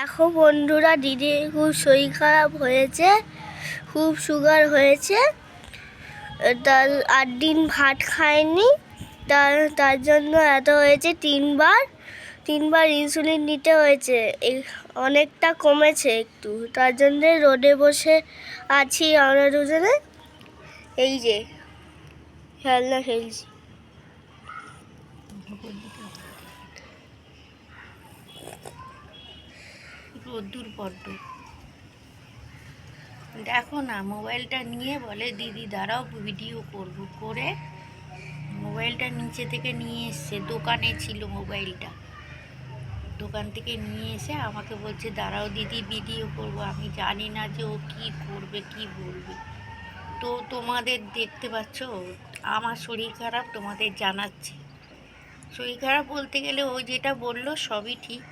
দেখো বন্ধুরা, দিদি খুব শরীর খারাপ হয়েছে, খুব সুগার হয়েছে। তার আট দিন ভাত খায়নি তার তার জন্য এত হয়েছে তিনবার তিনবার ইনসুলিন নিতে হয়েছে অনেকটা কমেছে একটু। তার জন্য রোদে বসে আছি আমরা দুজনে। এই যে, খেলনা খেলছি। রোদ্দুর বড্ড। দেখো না, মোবাইলটা নিয়ে বলে, দিদি, দাঁড়াও, ভিডিও করব। করে মোবাইলটা নিচে থেকে নিয়ে এসছে, দোকানে ছিল মোবাইলটা। দোকান থেকে নিয়ে এসে আমাকে বলছে, দাঁড়াও দিদি, ভিডিও করব। আমি জানি না যে ও কি করবে, কি বলবে। তো তোমাদের দেখতে পাচ্ছ, আমার শরীর খারাপ তোমাদের জানাচ্ছে। শরীর খারাপ বলতে গেলে ও যেটা বলল সবই ঠিক।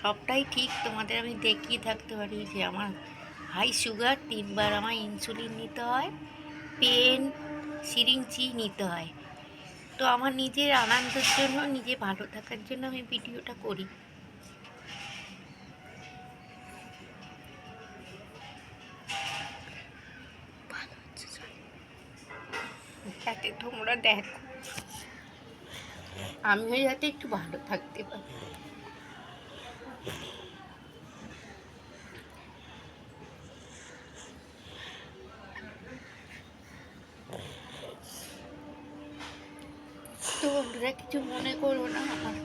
সবটাই ঠিক, তোমাদের আমি দেখিয়ে থাকতে পারি যে আমার হাই সুগার তিনবার আমার ইনসুলিন নিতে হয় পেন সিরিঞ্জি নিতে হয়। তো আমার নিজের আনন্দের জন্য, নিজে ভালো থাকার জন্য আমি ভিডিওটা করি। যাতে তোমরা দেখো। আমিও যাতে একটু ভালো থাকতে পারি। তো বন্ধুরা কিছু মনে করো না আমার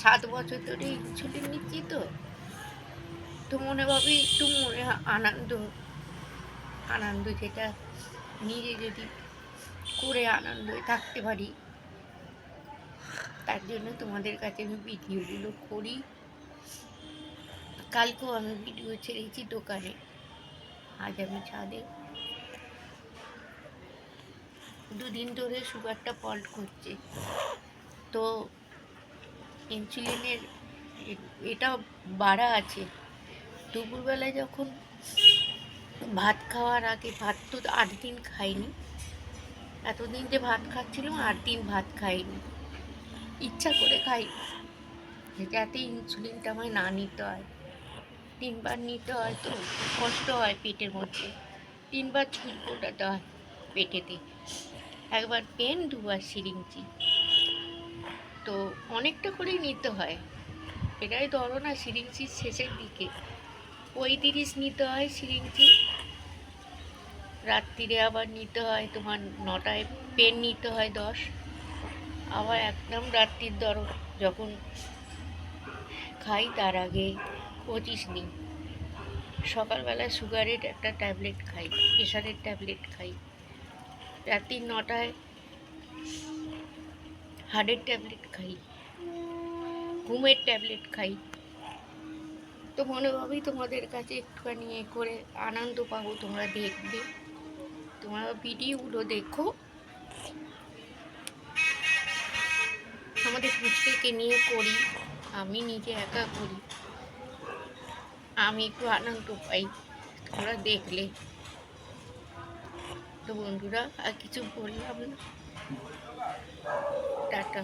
সাত বছর ধরে ইনসুলিন নিচ্ছি তো। তো মনে ভাবি একটু মনে আনন্দ আনন্দ যেটা, নিজে যদি করে আনন্দ থাকতে পারি। তার জন্য তোমাদের কাছে আমি ভিডিওগুলো করি। কালকেও আমি ভিডিও ছেড়েছি দোকানে। আজ আমি ছাদে। দুদিন ধরে সুগারটা ফল্ট করছে। তো ইনসুলিনের এটা বাড়া আছে। দুপুরবেলায় যখন ভাত খাওয়ার আগে ভাত তো আট দিন খাইনি। এতদিন যে ভাত খাচ্ছিলাম আট দিন ভাত খাইনি। ইচ্ছা করে খাই। যাতে ইনসুলিনটা আমায় না নিতে হয়। তিনবার নিতে হয় তো কষ্ট হয় পেটের মধ্যে। তিনবার চুল ফোটাতে হয় পেটেতে। একবার পেন, দুবার সিরিঞ্জি। তো অনেকটা করেই নিতে হয়। এটাই ধরো না সিরিঞ্জির শেষের দিকে। পঁয়ত্রিশ নিতে হয় সিরিঞ্জি। রাত্রিরে আবার নিতে হয় তোমার নটায়। পেন নিতে হয় দশ। আবার একদম রাত্রির দর যখন খাই তার আগে পঁচিশ নিই সকালবেলা সুগারের একটা ট্যাবলেট খাই, প্রেশারের ট্যাবলেট খাই। রাত্রি নটায় হার্টের ট্যাবলেট খাই, ঘুমের ট্যাবলেট খাই। তো মনে ভাবি তোমাদের কাছে একটুখানি এ করে আনন্দ পাবো, তোমরা দেখবে। তোমরা ভিডিওগুলো দেখো। আমাদের পুচকেকে নিয়ে করি, আমি নিজে একা করি। আমি একটু আনন্দ পাই, ওরা দেখলে। তো বন্ধুরা, আর কিছু বললাম না। টাটা।